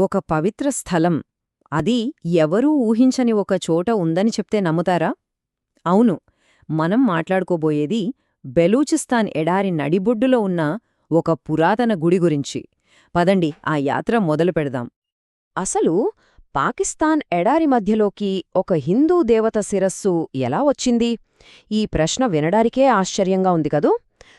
ఒక పవిత్ర స్థలం. అది ఎవరూ ఊహించని ఒక చోట ఉందని చెప్తే నమ్ముతారా? అవును. మనం మాట్లాడుకోబోయేది బెలూచిస్తాన్ ఎడారి నడిబొడ్డులో ఉన్న ఒక పురాతన గుడి గురించి. పదండి ఆ యాత్ర మొదలు పెడదాం. అసలు పాకిస్తాన్ ఎడారి మధ్యలోకి ఒక హిందూ దేవత శిరస్సు ఎలా వచ్చింది? ఈ ప్రశ్న వినడానికే ఆశ్చర్యంగా ఉంది కదూ?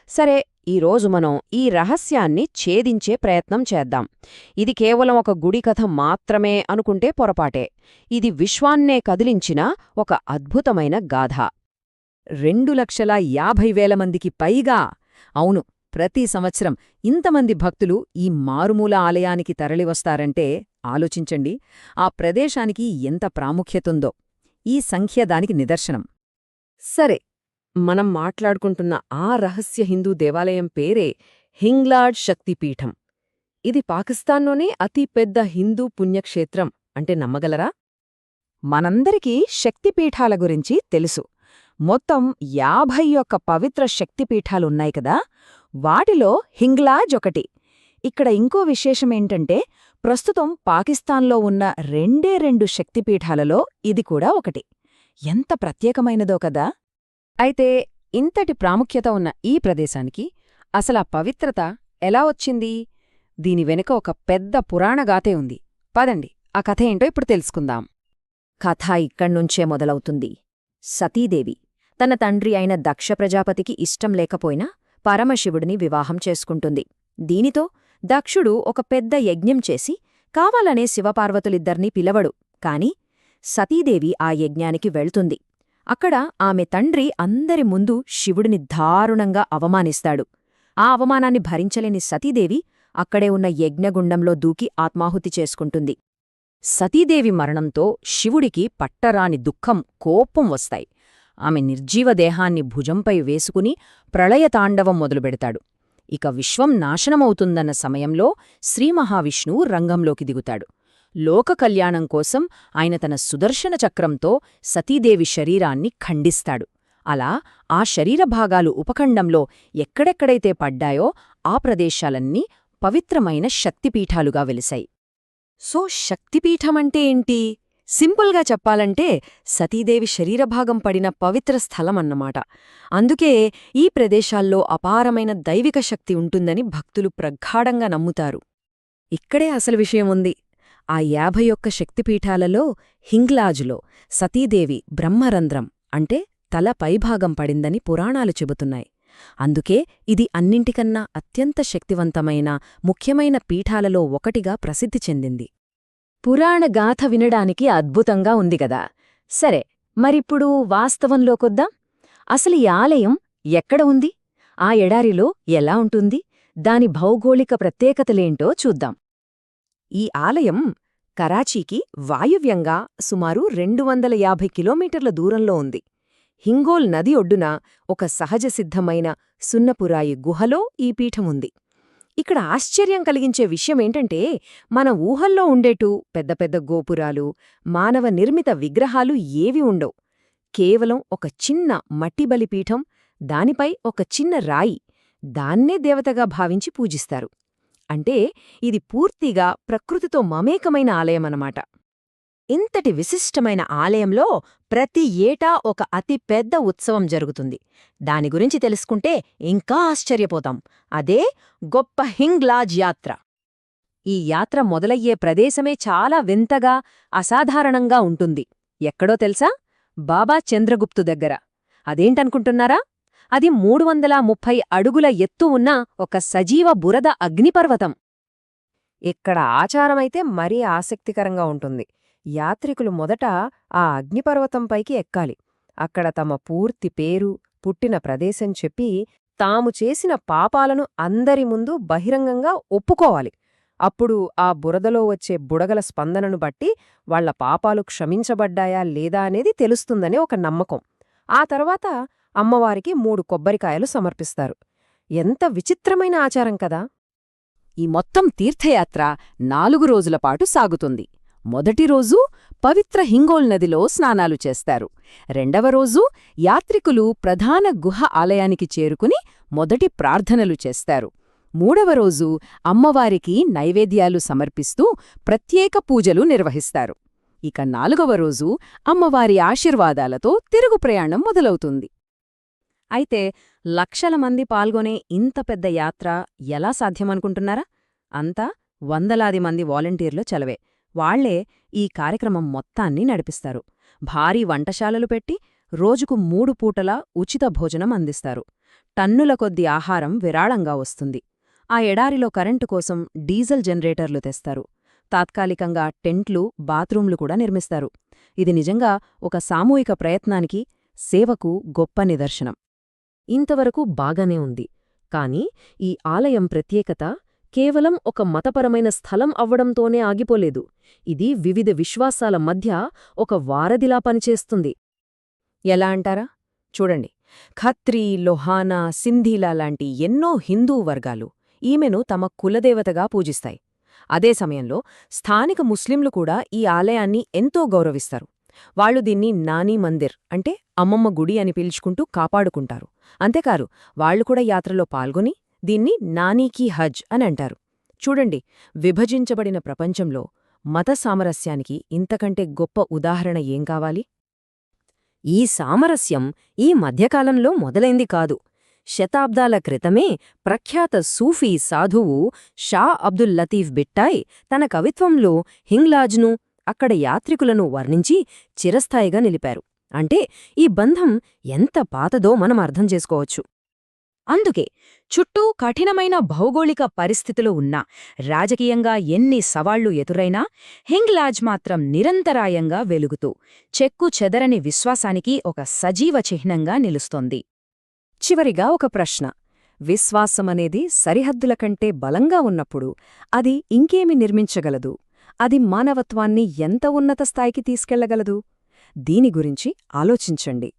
సరే ఈరోజు మనం ఈ రహస్యాన్ని ఛేదించే ప్రయత్నం చేద్దాం. ఇది కేవలం ఒక గుడి కథ మాత్రమే అనుకుంటే పొరపాటే. ఇది విశ్వాన్నే కదిలించిన ఒక అద్భుతమైన గాథ. రెండు లక్షల యాభై వేల మందికి పైగా. అవును ప్రతి సంవత్సరం ఇంతమంది భక్తులు ఈ మారుమూల ఆలయానికి తరలివస్తారంటే ఆలోచించండి. ఆ ప్రదేశానికి ఎంత ప్రాముఖ్యతుందో ఈ సంఖ్య దానికి నిదర్శనం. సరే మనం మాట్లాడుకుంటున్న ఆ రహస్య హిందూ దేవాలయం పేరే హింగ్లాడ్ శక్తిపీఠం. ఇది పాకిస్తాన్లోనే అతి పెద్ద హిందూ పుణ్యక్షేత్రం అంటే నమ్మగలరా? మనందరికీ శక్తిపీఠాల గురించి తెలుసు. మొత్తం యాభై ఒక్క పవిత్ర శక్తిపీఠాలున్నాయి కదా? వాటిలో హింగ్లాజ్ ఒకటి. ఇక్కడ ఇంకో విశేషమేంటంటే ప్రస్తుతం పాకిస్తాన్లో ఉన్న రెండే రెండు శక్తిపీఠాలలో ఇది కూడా ఒకటి. ఎంత ప్రత్యేకమైనదో కదా! అయితే ఇంతటి ప్రాముఖ్యత ఉన్న ఈ ప్రదేశానికి అసలా పవిత్రత ఎలా వచ్చింది? దీని వెనుక ఒక పెద్ద పురాణగాథే ఉంది. పదండి ఆ కథ ఏంటో ఇప్పుడు తెలుసుకుందాం. కథ ఇక్కడ్నుంచే మొదలవుతుంది. సతీదేవి తన తండ్రి అయిన దక్ష ప్రజాపతికి ఇష్టం లేకపోయినా పరమశివుడిని వివాహం చేసుకుంటుంది. దీనితో దక్షుడు ఒక పెద్ద యజ్ఞం చేసి కావాలనే శివపార్వతులిద్దర్నీ పిలవడు. కాని సతీదేవి ఆ యజ్ఞానికి వెళ్తుంది. అక్కడ ఆమె తండ్రి అందరి ముందు శివుడిని దారుణంగా అవమానిస్తాడు. ఆ అవమానాన్ని భరించలేని సతీదేవి అక్కడే ఉన్న యజ్ఞగుండంలో దూకి ఆత్మాహుతి చేసుకుంటుంది. సతీదేవి మరణంతో శివుడికి పట్టరాని దుఃఖం కోపం వస్తాయి. ఆమె నిర్జీవ దేహాన్ని భుజంపై వేసుకుని ప్రళయతాండవం మొదలుపెడతాడు. ఇక విశ్వం నాశనమవుతుందన్న సమయంలో శ్రీమహావిష్ణువు రంగంలోకి దిగుతాడు. లోక కళ్యాణం కోసం ఆయన తన సుదర్శన చక్రంతో సతీదేవి శరీరాన్ని ఖండిస్తాడు. అలా ఆ శరీర భాగాలు ఉపఖండంలో ఎక్కడెక్కడైతే పడ్డాయో ఆ ప్రదేశాలన్నీ పవిత్రమైన శక్తిపీఠాలుగా వెలిశాయి. సో శక్తిపీఠమంటే ఏంటి? సింపుల్గా చెప్పాలంటే సతీదేవి శరీరభాగం పడిన పవిత్ర స్థలమన్నమాట అందుకే ఈ ప్రదేశాల్లో అపారమైన దైవిక శక్తి ఉంటుందని భక్తులు ప్రగాఢంగా నమ్ముతారు. ఇక్కడే అసలు విషయం ఉంది. ఆ యాభై ఒక్క శక్తిపీఠాలలో హింగ్లాజులో సతీదేవి బ్రహ్మరంధ్రం అంటే తల పైభాగం పడిందని పురాణాలు చెబుతున్నాయి. అందుకే ఇది అన్నింటికన్నా అత్యంత శక్తివంతమైన ముఖ్యమైన పీఠాలలో ఒకటిగా ప్రసిద్ధి చెందింది. పురాణ గాథ వినడానికి అద్భుతంగా ఉందిగదా సరే మరిప్పుడు వాస్తవంలోకొద్దాం అసలు ఈ ఆలయం ఎక్కడ ఉంది? ఆ ఎడారిలో ఎలా ఉంటుంది? దాని భౌగోళిక ప్రత్యేకతలేంటో చూద్దాం. ఈ ఆలయం కరాచీకి వాయువ్యంగా సుమారు రెండు వందల యాభై కిలోమీటర్ల దూరంలో ఉంది. హింగోల్ నది ఒడ్డున ఒక సహజసిద్ధమైన సున్నపురాయి గుహలో ఈ పీఠముంది ఇక్కడ ఆశ్చర్యం కలిగించే విషయమేంటంటే మన ఊహల్లో ఉండేటు పెద్ద పెద్ద గోపురాలు మానవ నిర్మిత విగ్రహాలు ఏవి ఉండవు. కేవలం ఒక చిన్న మట్టి బలిపీఠం దానిపై ఒక చిన్న రాయి దాన్నే దేవతగా భావించి పూజిస్తారు. అంటే ఇది పూర్తిగా ప్రకృతితో మమేకమైన ఆలయమన్నమాట. ఇంతటి విశిష్టమైన ఆలయంలో ప్రతి ఏటా ఒక అతి పెద్ద ఉత్సవం జరుగుతుంది. దాని గురించి తెలుసుకుంటే ఇంకా ఆశ్చర్యపోతాం. అదే గొప్ప హింగ్లాజ్ యాత్ర. ఈ యాత్ర మొదలయ్యే ప్రదేశమే చాలా వింతగా అసాధారణంగా ఉంటుంది. ఎక్కడో తెలుసా? బాబా చంద్రగుప్తు దగ్గర. అదేంటనుకుంటున్నారా? అది మూడు వందల ముప్పై అడుగుల ఎత్తు ఉన్న ఒక సజీవ బురద అగ్నిపర్వతం. ఇక్కడ ఆచారమైతే మరీ ఆసక్తికరంగా ఉంటుంది. యాత్రికులు మొదట ఆ అగ్నిపర్వతంపైకి ఎక్కాలి. అక్కడ తమ పూర్తి పేరు పుట్టిన ప్రదేశం చెప్పి తాము చేసిన పాపాలను అందరి ముందు బహిరంగంగా ఒప్పుకోవాలి. అప్పుడు ఆ బురదలో వచ్చే బుడగల స్పందనను బట్టి వాళ్ళ పాపాలు క్షమించబడ్డాయా లేదా అనేది తెలుస్తుందని ఒక నమ్మకం. ఆ తర్వాత అమ్మవారికి మూడు కొబ్బరికాయలు సమర్పిస్తారు. ఎంత విచిత్రమైన ఆచారం కదా! ఈ మొత్తం తీర్థయాత్ర నాలుగు రోజులపాటు సాగుతుంది. మొదటి రోజు పవిత్ర హింగోల్ నదిలో స్నానాలు చేస్తారు. రెండవ రోజు యాత్రికులు ప్రధాన గుహ ఆలయానికి చేరుకుని మొదటి ప్రార్థనలు చేస్తారు. మూడవ రోజు అమ్మవారికి నైవేద్యాలు సమర్పిస్తూ ప్రత్యేక పూజలు నిర్వహిస్తారు. ఇక నాలుగవ రోజు అమ్మవారి ఆశీర్వాదాలతో తిరుగు ప్రయాణం మొదలవుతుంది. అయితే లక్షల మంది పాల్గొనే ఇంత పెద్ద యాత్ర ఎలా సాధ్యమనుకుంటున్నారా? అంతా వందలాది మంది వాలంటీర్లు చలవే. వాళ్ళే ఈ కార్యక్రమం మొత్తాన్ని నడిపిస్తారు. భారీ వంటశాలలు పెట్టి రోజుకు మూడు పూటలా ఉచిత భోజనం అందిస్తారు. టన్నుల కొద్ది ఆహారం విరాళంగా వస్తుంది. ఆ ఎడారిలో కరెంటు కోసం డీజిల్ జనరేటర్లు తెస్తారు. తాత్కాలికంగా టెంట్లు బాత్రూంలు కూడా నిర్మిస్తారు. ఇది నిజంగా ఒక సామూహిక ప్రయత్నానికి సేవకు గొప్ప నిదర్శనం. ఇంతవరకు బాగానే ఉంది. కాని ఈ ఆలయం ప్రత్యేకత కేవలం ఒక మతపరమైన స్థలం అవ్వడంతోనే ఆగిపోలేదు. ఇది వివిధ విశ్వాసాల మధ్య ఒక వారధిలా పనిచేస్తుంది. ఎలా అంటారా? చూడండి. ఖత్రి లొహానా సింధీలా లాంటి ఎన్నో హిందూ వర్గాలు ఈమెను తమ కులదేవతగా పూజిస్తాయి. అదే సమయంలో స్థానిక ముస్లింలు కూడా ఈ ఆలయాన్ని ఎంతో గౌరవిస్తారు. వాళ్ళు దీన్ని నానీ మందిర్ అంటే అమ్మమ్మ గుడి అని పిలుచుకుంటూ కాపాడుకుంటారు. అంతేకారు వాళ్ళు కూడా యాత్రలో పాల్గొని దీన్ని నానీకీ హజ్ అని అంటారు. చూడండి విభజించబడిన ప్రపంచంలో మత సామరస్యానికి ఇంతకంటే గొప్ప ఉదాహరణ ఏం కావాలి? ఈ సామరస్యం ఈ మధ్యకాలంలో మొదలైంది కాదు. శతాబ్దాల క్రితమే ప్రఖ్యాత సూఫీ సాధువు షా అబ్దుల్ లతీఫ్ బిట్టాయ్ తన కవిత్వంలో హింగ్లాజ్ను అక్కడ యాత్రికులను వర్ణించి చిరస్థాయిగా నిలిపారు. అంటే ఈ బంధం ఎంత పాతదో మనం అర్థం చేసుకోవచ్చు. అందుకే చుట్టూ కఠినమైన భౌగోళిక పరిస్థితులు ఉన్నా రాజకీయంగా ఎన్ని సవాళ్ళు ఎదురైనా హింగ్లాజ్ మాత్రం నిరంతరాయంగా వెలుగుతూ చెక్కు చెదరని విశ్వాసానికి ఒక సజీవ చిహ్నంగా నిలుస్తోంది. చివరిగా ఒక ప్రశ్న. విశ్వాసమనేది సరిహద్దుల కంటే బలంగా ఉన్నప్పుడు అది ఇంకేమి నిర్మించగలదు? అది మానవత్వాన్ని ఎంత ఉన్నత స్థాయికి తీసుకెళ్ళగలదు? దీని గురించి ఆలోచించండి.